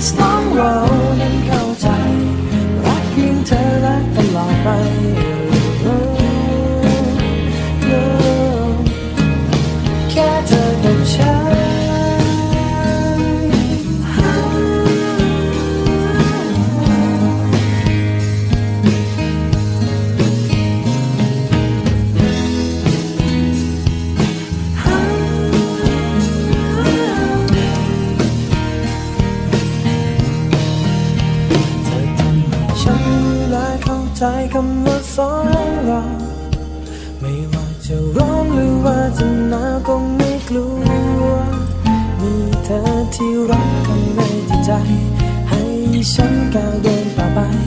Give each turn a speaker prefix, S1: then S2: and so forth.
S1: ที่สองเรานั้นเข้าใจ รักเพียงเธอรักตลอดไปแค่เธอกับฉัน ใจคำว่าสองเราไม่ว่าจะร้องหรือว่าจะหนาวก็ไม่กลัว มีเธอที่รักกันในใจ ให้ฉันก้าวเดินต่อไป